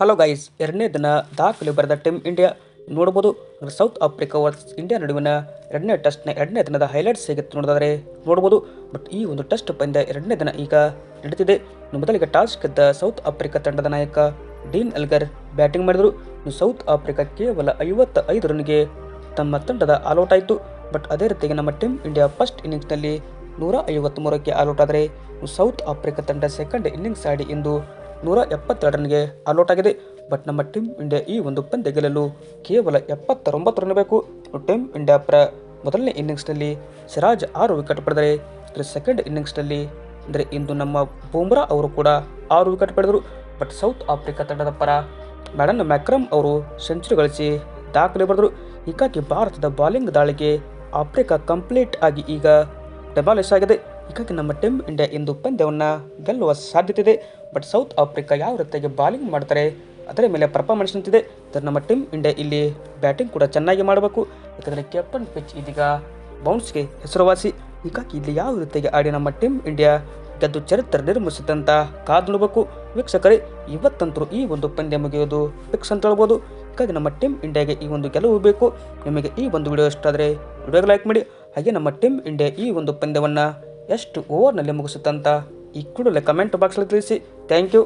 Hello guys, ಎರಡನೇ ದಿನ ದಾಖಲೆ ಬರೆದ ಟೀಮ್ ಇಂಡಿಯಾ. ನೋಡ್ಬೋದು, ಸೌತ್ ಆಫ್ರಿಕಾ ವರ್ಸಸ್ ಇಂಡಿಯಾ ನಡುವಿನ ಎರಡನೇ ಟೆಸ್ಟ್ನ ಎರಡನೇ ದಿನದ ಹೈಲೈಟ್ಸ್ ಹೇಗಿತ್ತು ನೋಡಿದರೆ, ನೋಡ್ಬೋದು, ಬಟ್ ಈ ಒಂದು ಟೆಸ್ಟ್ ಪಂದ್ಯ ಎರಡನೇ ದಿನ ಈಗ ನಡೀತಿದೆ. ಮೊದಲಿಗೆ ಟಾಸ್ ಗೆದ್ದ ಸೌತ್ ಆಫ್ರಿಕಾ ತಂಡದ ನಾಯಕ ಡೀನ್ ಅಲ್ಗರ್ ಬ್ಯಾಟಿಂಗ್ ಮಾಡಿದರು. ಸೌತ್ ಆಫ್ರಿಕಾ ಕೇವಲ ಐವತ್ತ ಐದು ರನ್ಗೆ ತಮ್ಮ ತಂಡದ ಆಲ್ಔಟ್ ಆಯಿತು. ಬಟ್ ಅದೇ ರೀತಿಯಾಗಿ ನಮ್ಮ ಟೀಮ್ ಇಂಡಿಯಾ ಫಸ್ಟ್ ಇನ್ನಿಂಗ್ಸ್ನಲ್ಲಿ ನೂರ ಐವತ್ತ್ಮೂರಕ್ಕೆ ಆಲ್ಔಟ್ ಆದರೆ ಸೌತ್ ಆಫ್ರಿಕಾ ತಂಡ ಸೆಕೆಂಡ್ ಇನ್ನಿಂಗ್ಸ್ ಆಡಿ ಇಂದು ನೂರ ಎಪ್ಪತ್ತೆರಡು ರನ್ಗೆ ಆಲ್ಔಟ್ ಆಗಿದೆ ಬಟ್ ನಮ್ಮ ಟೀಮ್ ಇಂಡಿಯಾ ಈ ಒಂದು ಪಂದ್ಯ ಗೆಲ್ಲಲು ಕೇವಲ ಎಪ್ಪತ್ತೊಂಬತ್ತು ರನ್ ಬೇಕು. ಟೀಮ್ ಇಂಡಿಯಾ ಪರ ಮೊದಲನೇ ಇನ್ನಿಂಗ್ಸ್ನಲ್ಲಿ ಸಿರಾಜ್ ಆರು ವಿಕೆಟ್ ಪಡೆದರೆ ಅಂದರೆ ಸೆಕೆಂಡ್ ಇನ್ನಿಂಗ್ಸ್ನಲ್ಲಿ ಅಂದರೆ ಇಂದು ನಮ್ಮ ಬೂಮ್ರಾ ಅವರು ಕೂಡ ಆರು ವಿಕೆಟ್ ಪಡೆದರು. ಬಟ್ ಸೌತ್ ಆಫ್ರಿಕಾ ತಂಡದ ಪರ ಮ್ಯಾಡನ್ ಮ್ಯಾಕ್ರಮ್ ಅವರು ಸೆಂಚುರಿ ಗಳಿಸಿ ದಾಖಲೆ ಬರೆದರು. ಹೀಗಾಗಿ ಭಾರತದ ಬಾಲಿಂಗ್ ದಾಳಿಗೆ ಆಫ್ರಿಕಾ ಕಂಪ್ಲೀಟ್ ಆಗಿ ಈಗ ಡೆಮಾಲಿಶ್ ಆಗಿದೆ. ಹೀಗಾಗಿ ನಮ್ಮ ಟೀಮ್ ಇಂಡಿಯಾ ಇಂದು ಪಂದ್ಯವನ್ನು ಗೆಲ್ಲುವ ಸಾಧ್ಯತೆ ಇದೆ ಬಟ್ ಸೌತ್ ಆಫ್ರಿಕಾ ಯಾವ ರೀತಿಯಾಗಿ ಬಾಲಿಂಗ್ ಮಾಡ್ತಾರೆ, ಅದರ ಮೇಲೆ ಪರ್ಫಾರ್ಮೆನ್ಸ್ ನಿಂತಿದೆ. ಅದರ ನಮ್ಮ ಟೀಮ್ ಇಂಡಿಯಾ ಇಲ್ಲಿ ಬ್ಯಾಟಿಂಗ್ ಕೂಡ ಚೆನ್ನಾಗಿ ಮಾಡಬೇಕು. ಯಾಕಂದರೆ ಕ್ಯಾಪ್ಟನ್ ಪಿಚ್ ಇದೀಗ ಬೌನ್ಸ್ಗೆ ಹೆಸರುವಾಸಿ. ಹೀಗಾಗಿ ಇಲ್ಲಿ ಯಾವ ರೀತಿಯಾಗಿ ಆಡಿ ನಮ್ಮ ಟೀಮ್ ಇಂಡಿಯಾ ಗೆದ್ದು ಚರಿತ್ರೆ ನಿರ್ಮಿಸಿದಂತ ಕಾದು ನೋಡಬೇಕು. ವೀಕ್ಷಕರೇ, ಇವತ್ತಂತರೂ ಈ ಒಂದು ಪಂದ್ಯ ಮುಗಿಯೋದು ಫಿಕ್ಸ್ ಅಂತ ಹೇಳ್ಬೋದು. ಹೀಗಾಗಿ ನಮ್ಮ ಟೀಮ್ ಇಂಡಿಯಾಗೆ ಈ ಒಂದು ಗೆಲುವು ಬೇಕು. ನಿಮಗೆ ಈ ಒಂದು ವಿಡಿಯೋ ಇಷ್ಟ ಆದರೆ ವಿಡಿಯೋಗೆ ಲೈಕ್ ಮಾಡಿ. ಹಾಗೆ ನಮ್ಮ ಟೀಮ್ ಇಂಡಿಯಾ ಈ ಒಂದು ಪಂದ್ಯವನ್ನು ಎಷ್ಟು ಓವರ್ನಲ್ಲಿ ಮುಗಿಸುತ್ತಂತ ಈ ಕೂಡಲೇ ಕಮೆಂಟ್ ಬಾಕ್ಸಲ್ಲಿ ತಿಳಿಸಿ. Thank you